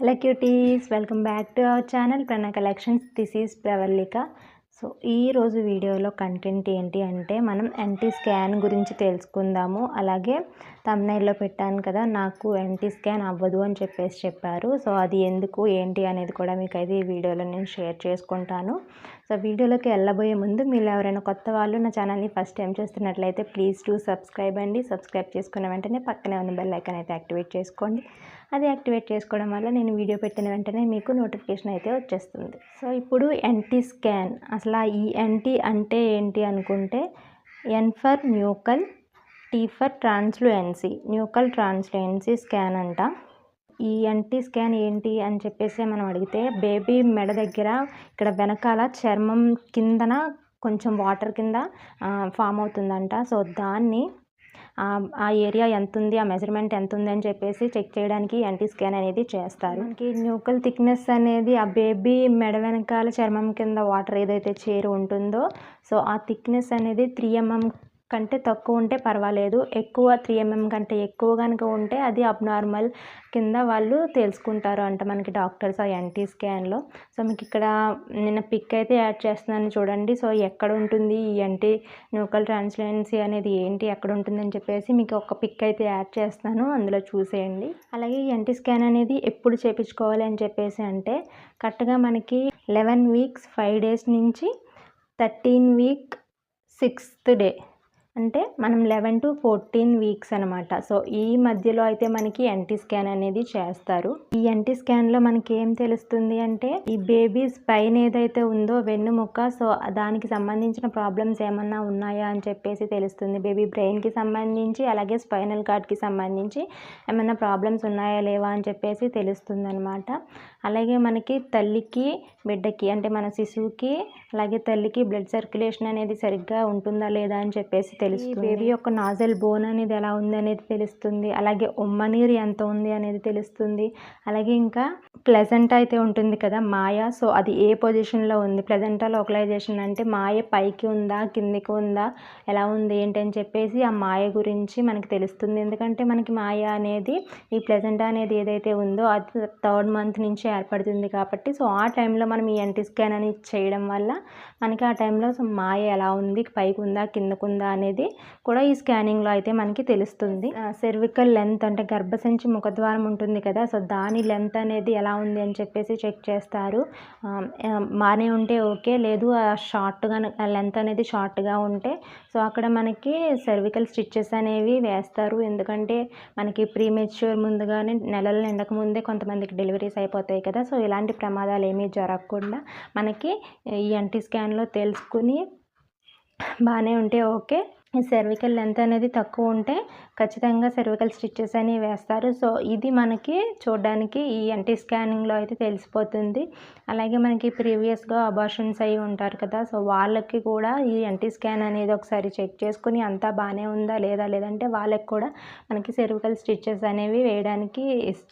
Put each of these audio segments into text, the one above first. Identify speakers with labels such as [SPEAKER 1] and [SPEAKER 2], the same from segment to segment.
[SPEAKER 1] Hello cuties welcome back to our channel Prana collections this is Pravallika so ఈరోజు వీడియోలో content ఏంటి అంటే మనం ఎన్టీ స్కాన్ గురించి తెలుసుకుందాము. అలాగే తమ్నైల్లో పెట్టాను కదా నాకు ఎన్టీ స్కాన్ అవ్వదు అని చెప్పేసి చెప్పారు. సో అది ఎందుకు ఏంటి అనేది కూడా మీకు అయితే ఈ వీడియోలో నేను షేర్ చేసుకుంటాను. సో వీడియోలోకి వెళ్ళబోయే ముందు మీరు ఎవరైనా కొత్త వాళ్ళు నా ఛానల్ని ఫస్ట్ టైం చేస్తున్నట్లయితే ప్లీజ్ టు సబ్స్క్రైబ్ అండి. సబ్స్క్రైబ్ చేసుకున్న వెంటనే పక్కనే ఉన్న బెల్ ఐకాన్ అయితే యాక్టివేట్ చేసుకోండి. అది యాక్టివేట్ చేసుకోవడం వల్ల నేను వీడియో పెట్టిన వెంటనే మీకు నోటిఫికేషన్ అయితే వచ్చేస్తుంది. సో ఇప్పుడు ఎన్టీ స్కాన్ అసలు ఈ ఎన్టీ అంటే ఏంటి అనుకుంటే N for nuchal T for translucency nuchal translucency scan అంట. ఈ ఎన్టీ స్కాన్ ఏంటి అని చెప్పేసి మనం అడిగితే బేబీ మెడ దగ్గర ఇక్కడ వెనకాల చర్మం కిందన కొంచెం వాటర్ కింద ఫామ్ అవుతుందంట. సో దాన్ని ఆ ఏరియా ఎంత ఉంది ఆ మెజర్మెంట్ ఎంత ఉంది అని చెప్పేసి చెక్ చేయడానికి ఎన్టీ స్కాన్ అనేది చేస్తారు. మనకి న్యూకల్ థిక్నెస్ అనేది ఆ బేబీ మెడ వెనకాల చర్మం కింద వాటర్ ఏదైతే చేరు ఉంటుందో సో ఆ థిక్నెస్ అనేది త్రీ ఎంఎం కంటే తక్కువ ఉంటే పర్వాలేదు. ఎక్కువ త్రీ ఎంఎం కంటే ఎక్కువ కనుక ఉంటే అది అబ్నార్మల్ కింద వాళ్ళు తెలుసుకుంటారు అంట మనకి డాక్టర్స్ ఆ ఎన్టీ స్కాన్లో సో మీకు ఇక్కడ నేను పిక్ అయితే యాడ్ చేస్తున్నాను చూడండి. సో ఎక్కడ ఉంటుంది ఈ ఎన్టీ న్యూకల్ ట్రాన్స్లెన్సీ అనేది ఏంటి? ఎక్కడ ఉంటుంది అని చెప్పేసి మీకు ఒక పిక్ అయితే యాడ్ చేస్తాను అందులో చూసేయండి. అలాగే ఈ ఎన్టీ స్కాన్ అనేది ఎప్పుడు చేపించుకోవాలి అని చెప్పేసి అంటే కరెక్ట్గా మనకి లెవెన్ వీక్స్ ఫైవ్ డేస్ నుంచి థర్టీన్ వీక్ సిక్స్త్ డే అంటే మనం లెవెన్ టు ఫోర్టీన్ వీక్స్ అనమాట సో ఈ మధ్యలో అయితే మనకి ఎన్టీ స్కాన్ అనేది చేస్తారు. ఈ ఎన్టీ స్కాన్లో మనకి ఏం తెలుస్తుంది అంటే ఈ బేబీ స్పైన్ ఏదైతే ఉందో వెన్నుముక్క సో దానికి సంబంధించిన ప్రాబ్లమ్స్ ఏమన్నా ఉన్నాయా అని చెప్పేసి తెలుస్తుంది. బేబీ బ్రెయిన్కి సంబంధించి అలాగే స్పైనల్ కార్డ్కి సంబంధించి ఏమైనా ప్రాబ్లమ్స్ ఉన్నాయా లేవా అని చెప్పేసి తెలుస్తుంది అనమాట అలాగే మనకి తల్లికి బిడ్డకి అంటే మన శిశువుకి అలాగే తల్లికి బ్లడ్ సర్క్యులేషన్ అనేది సరిగ్గా ఉంటుందా లేదా అని చెప్పేసి తెలుస్తుంది. బేబీ యొక్క నాజల్ బోన్ అనేది ఎలా ఉంది అనేది తెలుస్తుంది. అలాగే ఉమ్మ నీరు ఎంత ఉంది అనేది తెలుస్తుంది. అలాగే ఇంకా ప్లెజెంట్ అయితే ఉంటుంది కదా మాయ. సో అది ఏ పొజిషన్లో ఉంది? ప్లెజెంటా లోకలైజేషన్ అంటే మాయ పైకి ఉందా కిందికి ఉందా ఎలా ఉంది ఏంటి అని చెప్పేసి ఆ మాయ గురించి మనకి తెలుస్తుంది. ఎందుకంటే మనకి మాయ అనేది ఈ ప్లెజెంటా అనేది ఏదైతే ఉందో అది థర్డ్ మంత్ నుంచి ఏర్పడుతుంది కాబట్టి సో ఆ టైంలో మనం ఈ ఎన్టీ స్కాన్ అని చేయడం వల్ల మనకి ఆ టైంలో మాయ ఎలా ఉంది పైకి ఉందా కిందకు ఉందా అనేది కూడా ఈ స్కానింగ్లో అయితే మనకి తెలుస్తుంది. సెర్వికల్ లెంత్ అంటే గర్భసంచి ముఖద్వారం ఉంటుంది కదా సో దాని లెంత్ అనేది ఎలా ఉంది అని చెప్పేసి చెక్ చేస్తారు. బాగానే ఉంటే ఓకే లేదు షార్ట్గా లెంత్ అనేది షార్ట్గా ఉంటే సో అక్కడ మనకి సెర్వికల్ స్టిచ్చెస్ అనేవి వేస్తారు. ఎందుకంటే మనకి ప్రీ మెచ్యూర్ ముందుగానే నెలలు నిండక ముందే కొంతమందికి డెలివరీస్ అయిపోతాయి కదా సో ఇలాంటి ప్రమాదాలు ఏమీ జరగకుండా మనకి ఈ ఎన్టీ స్కాన్లో తెలుసుకుని బాగానే ఉంటే ఓకే సెర్వికల్ లెంత్ అనేది తక్కువ ఉంటే ఖచ్చితంగా సెర్వికల్ స్టిచ్చెస్ అనేవి వేస్తారు. సో ఇది మనకి చూడడానికి ఈ ఎన్టీ స్కానింగ్లో అయితే తెలిసిపోతుంది. అలాగే మనకి ప్రీవియస్గా అబార్షన్స్ అయి ఉంటారు కదా సో వాళ్ళకి కూడా ఈ ఎన్టీ స్కాన్ అనేది ఒకసారి చెక్ చేసుకుని అంతా బాగానే ఉందా లేదా లేదంటే వాళ్ళకి కూడా మనకి సెర్వికల్ స్టిచ్చెస్ అనేవి వేయడానికి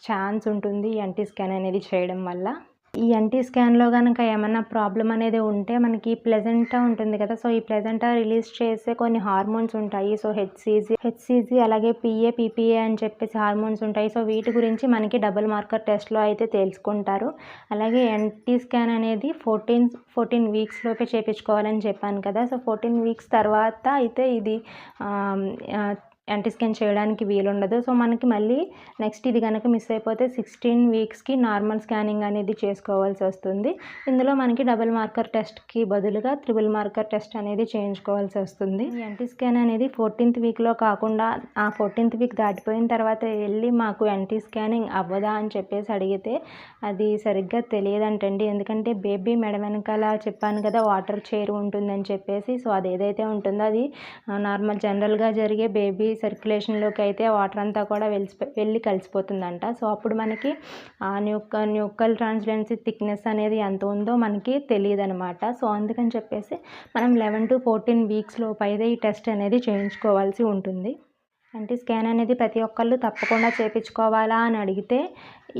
[SPEAKER 1] ఛాన్స్ ఉంటుంది ఈ ఎన్టీ స్కాన్ అనేది చేయడం వల్ల. ఈ ఎన్టీ స్కాన్లో కనుక ఏమన్నా ప్రాబ్లం అనేది ఉంటే మనకి ప్లెజెంటా ఉంటుంది కదా. సో ఈ ప్లెజెంటా రిలీజ్ చేసే కొన్ని హార్మోన్స్ ఉంటాయి. సో హెచ్సిజి హెచ్సిజి అలాగే పిఏ పీపీఏ అని చెప్పేసి హార్మోన్స్ ఉంటాయి. సో వీటి గురించి మనకి డబుల్ మార్కర్ టెస్ట్లో అయితే తెలుసుకుంటారు. అలాగే ఎన్టీ స్కాన్ అనేది ఫోర్టీన్ ఫోర్టీన్ వీక్స్ లోపే చేయించుకోవాలని చెప్పాను కదా. సో ఫోర్టీన్ వీక్స్ తర్వాత అయితే ఇది యాంటీ స్కాన్ చేయడానికి వీలుండదు. సో మనకి మళ్ళీ నెక్స్ట్ ఇది కనుక మిస్ అయిపోతే సిక్స్టీన్ వీక్స్కి నార్మల్ స్కానింగ్ అనేది చేసుకోవాల్సి వస్తుంది. ఇందులో మనకి డబుల్ మార్కర్ టెస్ట్కి బదులుగా త్రిబుల్ మార్కర్ టెస్ట్ అనేది చేయించుకోవాల్సి వస్తుంది. యాంటీ స్కాన్ అనేది ఫోర్టీన్త్ వీక్లో కాకుండా ఆ ఫోర్టీన్త్ వీక్ దాటిపోయిన తర్వాత వెళ్ళి మాకు యాంటీ స్కానింగ్ అవ్వదా అని చెప్పేసి అడిగితే అది సరిగ్గా తెలియదంటండి. ఎందుకంటే బేబీ మెడ వెనకాల చెప్పాను కదా వాటర్ చేరు ఉంటుందని చెప్పేసి. సో అది ఏదైతే ఉంటుందో అది నార్మల్ జనరల్గా జరిగే బేబీ సర్క్యులేషన్లోకి అయితే వాటర్ అంతా కూడా వెళ్ళి వెళ్ళి కలిసిపోతుందంట. సో అప్పుడు మనకి ఆ న్యూక న్యూకల్ ట్రాన్స్లెన్సీ థిక్నెస్ అనేది ఎంత ఉందో మనకి తెలియదు అనమాట సో అందుకని చెప్పేసి మనం లెవెన్ టు ఫోర్టీన్ వీక్స్ లోపు అయితే ఈ టెస్ట్ అనేది చేయించుకోవాల్సి ఉంటుంది. ఎన్టీ స్కాన్ అనేది ప్రతి ఒక్కళ్ళు తప్పకుండా చేయించుకోవాలా అని అడిగితే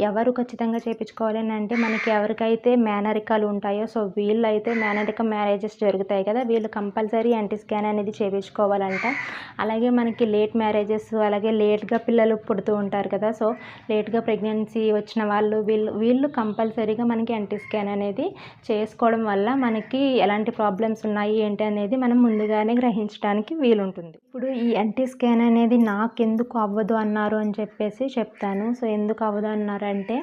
[SPEAKER 1] ఎవరు ఖచ్చితంగా చేయించుకోవాలి అని అంటే మనకి ఎవరికైతే మేనరికాలు ఉంటాయో సో వీళ్ళు అయితే మేనరిక మ్యారేజెస్ జరుగుతాయి కదా వీళ్ళు కంపల్సరీ ఎన్టీ స్కాన్ అనేది చేయించుకోవాలంట అలాగే మనకి లేట్ మ్యారేజెస్ అలాగే లేట్గా పిల్లలు పుడుతూ ఉంటారు కదా సో లేట్గా ప్రెగ్నెన్సీ వచ్చిన వాళ్ళు వీళ్ళు వీళ్ళు కంపల్సరీగా మనకి ఎన్టీ స్కాన్ అనేది చేసుకోవడం వల్ల మనకి ఎలాంటి ప్రాబ్లమ్స్ ఉన్నాయి ఏంటి అనేది మనం ముందుగానే గ్రహించడానికి వీలుంటుంది. ఇప్పుడు ఈ ఎన్టీ స్కాన్ అనేది నాకెందుకు అవ్వదు అన్నారు అని చెప్పేసి చెప్తాను. సో ఎందుకు అవ్వదు అన్నారంటే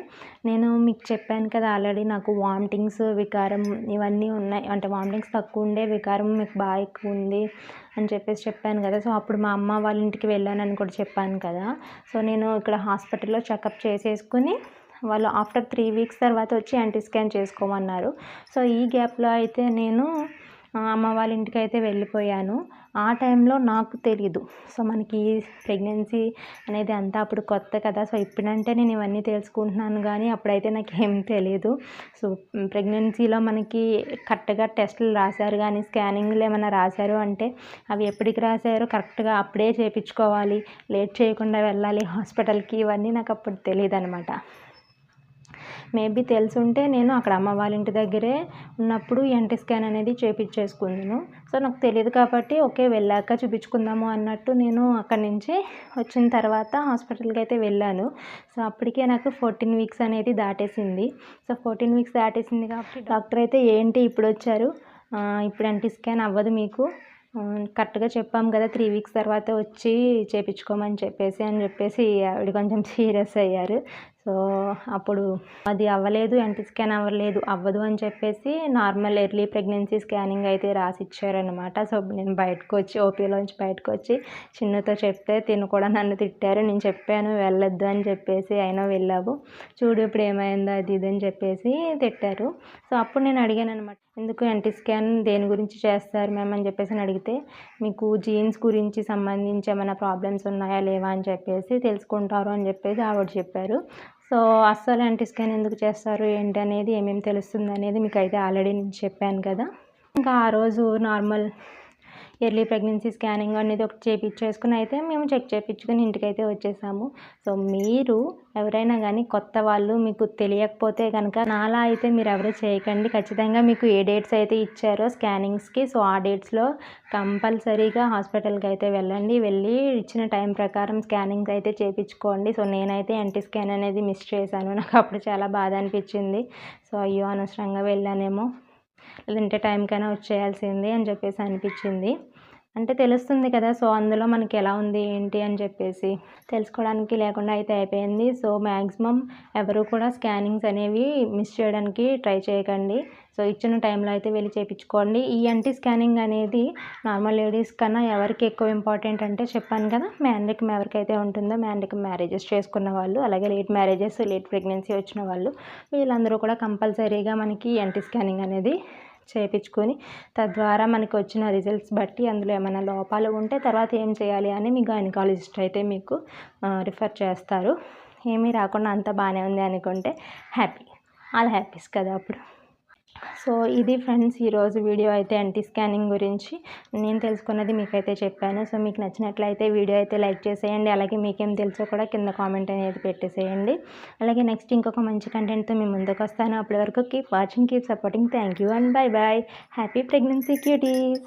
[SPEAKER 1] నేను మీకు చెప్పాను కదా ఆల్రెడీ నాకు వామిటింగ్స్ వికారం ఇవన్నీ ఉన్నాయి. అంటే వామిటింగ్స్ తక్కువ ఉండే వికారం మీకు బాగా ఎక్కువ ఉంది అని చెప్పేసి చెప్పాను కదా. సో అప్పుడు మా అమ్మ వాళ్ళ ఇంటికి వెళ్ళానని కూడా చెప్పాను కదా. సో నేను ఇక్కడ హాస్పిటల్లో చెకప్ చేసేసుకుని వాళ్ళు ఆఫ్టర్ త్రీ వీక్స్ తర్వాత వచ్చి యాంటీ స్కాన్ చేసుకోమన్నారు. సో ఈ గ్యాప్లో అయితే నేను అమ్మ వాళ్ళ ఇంటికి అయితే వెళ్ళిపోయాను. ఆ టైంలో నాకు తెలీదు. సో మనకి ప్రెగ్నెన్సీ అనేది అంతా అప్పుడు కొత్త కదా. సో ఇప్పుడంటే నేను ఇవన్నీ తెలుసుకుంటున్నాను కానీ అప్పుడైతే నాకు ఏం తెలియదు సో ప్రెగ్నెన్సీలో మనకి కరెక్ట్గా టెస్టులు రాశారు కానీ స్కానింగ్లు ఏమైనా రాశారు అంటే అవి ఎప్పటికి రాశారో కరెక్ట్గా అప్పుడే చేయించుకోవాలి. లేట్ చేయకుండా వెళ్ళాలి హాస్పిటల్కి ఇవన్నీ నాకు అప్పుడు తెలియదు అనమాట మేబీ తెలుసుంటే నేను అక్కడ అమ్మ వాళ్ళ ఇంటి దగ్గరే ఉన్నప్పుడు ఎన్టీ స్కాన్ అనేది చేపించేసుకున్నాను సో నాకు తెలియదు కాబట్టి ఓకే వెళ్ళాక చూపించుకుందాము అన్నట్టు నేను అక్కడి నుంచి వచ్చిన తర్వాత హాస్పిటల్కి అయితే వెళ్ళాను. సో అప్పటికే నాకు ఫోర్టీన్ వీక్స్ అనేది దాటేసింది. సో ఫోర్టీన్ వీక్స్ దాటేసింది కాబట్టి డాక్టర్ అయితే ఏంటి ఇప్పుడు వచ్చారు? ఇప్పుడు ఎన్టీ స్కాన్ అవ్వదు మీకు. కరెక్ట్గా చెప్పాం కదా త్రీ వీక్స్ తర్వాత వచ్చి చేయించుకోమని చెప్పేసి అని చెప్పేసి ఆవిడ కొంచెం సీరియస్ అయ్యారు. సో అప్పుడు అది అవ్వలేదు ఎంటీ స్కాన్ అవ్వలేదు అవ్వదు అని చెప్పేసి నార్మల్ ఎర్లీ ప్రెగ్నెన్సీ స్కానింగ్ అయితే రాసి ఇచ్చారనమాట సో నేను బయటకు వచ్చి ఓపీలోంచి బయటకు వచ్చి చిన్నతో చెప్తే తిను కూడా నన్ను తిట్టారు నేను చెప్పాను వెళ్ళొద్దు అని చెప్పేసి అయినా వెళ్ళావు చూడు ఇప్పుడు ఏమైందో అది ఇది అని చెప్పేసి తిట్టారు. సో అప్పుడు నేను అడిగాను అనమాట ఎందుకు ఎంటీ స్కాన్ దేని గురించి చేస్తారు మేము అని చెప్పేసి అడిగితే మీకు జీన్స్ గురించి సంబంధించి ఏమైనా ప్రాబ్లమ్స్ ఉన్నాయా లేవా? అని చెప్పేసి తెలుసుకుంటారు అని చెప్పేసి ఆవిడ చెప్పారు. సో అస్సలు యాంటీ స్కాన్ ఎందుకు చేస్తారు? ఏంటి అనేది ఏమేమి తెలుస్తుంది అనేది మీకు అయితే ఆల్రెడీ నేను చెప్పాను కదా. ఇంకా ఆ రోజు నార్మల్ ఎర్లీ ప్రెగ్నెన్సీ స్కానింగ్ అనేది ఒకటి చేయించేసుకుని అయితే మేము చెక్ చేయించుకుని ఇంటికైతే వచ్చేసాము. సో మీరు ఎవరైనా కానీ కొత్త వాళ్ళు మీకు తెలియకపోతే కనుక నాలా అయితే మీరు ఎవరు చేయకండి. ఖచ్చితంగా మీకు ఏ డేట్స్ అయితే ఇచ్చారో స్కానింగ్స్కి సో ఆ డేట్స్లో కంపల్సరీగా హాస్పిటల్కి అయితే వెళ్ళండి. వెళ్ళి ఇచ్చిన టైం ప్రకారం స్కానింగ్స్ అయితే చేయించుకోండి సో నేనైతే ఎన్టీ స్కాన్ అనేది మిస్ చేశాను. నాకు అప్పుడు చాలా బాధ అనిపించింది. సో అయ్యో అనవసరంగా వెళ్ళానేమో. లేదంటే టైంకైనా వచ్చేయాల్సింది అని చెప్పేసి అనిపించింది. అంటే తెలుస్తుంది కదా సో అందులో మనకి ఎలా ఉంది ఏంటి అని చెప్పేసి. తెలుసుకోవడానికి లేకుండా అయితే అయిపోయింది. సో మ్యాక్సిమం ఎవరు కూడా స్కానింగ్స్ అనేవి మిస్ చేయడానికి ట్రై చేయకండి. సో ఇచ్చిన టైంలో అయితే వెళ్ళి చేయించుకోండి. ఈ ఎన్టీ స్కానింగ్ అనేది నార్మల్ లేడీస్ కన్నా ఎవరికి ఎక్కువ ఇంపార్టెంట్ అంటే చెప్పాను కదా మ్యాన్రిక్ ఎవరికైతే ఉంటుందో మ్యాన్రిక్ మ్యారేజెస్ చేసుకున్న వాళ్ళు అలాగే లేట్ మ్యారేజెస్ లేట్ ప్రెగ్నెన్సీ వచ్చిన వాళ్ళు వీళ్ళందరూ కూడా కంపల్సరీగా మనకి ఎన్టీ స్కానింగ్ అనేది చేయించుకొని తద్వారా మనకు వచ్చిన రిజల్ట్స్ బట్టి అందులో ఏమైనా లోపాలు ఉంటే తర్వాత ఏం చేయాలి అని మీ గైనకాలజిస్ట్ అయితే మీకు రిఫర్ చేస్తారు. ఏమీ రాకుండా అంత బాగానే ఉంది అనుకుంటే హ్యాపీ ఆల్ హ్యాపీస్ కదా అప్పుడు. సో ఇది ఫ్రెండ్స్ ఈరోజు వీడియో అయితే ఎన్టీ స్కానింగ్ గురించి. నేను తెలుసుకున్నది మీకైతే చెప్పాను. సో మీకు నచ్చినట్లయితే వీడియో అయితే లైక్ చేసేయండి. అలాగే మీకేం తెలుసో కూడా కింద కామెంట్ అనేది పెట్టేసేయండి. అలాగే నెక్స్ట్ ఇంకొక మంచి కంటెంట్తో మేము ముందుకు వస్తాను. అప్పటి వరకు keep watching keep supporting thank you and bye bye happy pregnancy cuties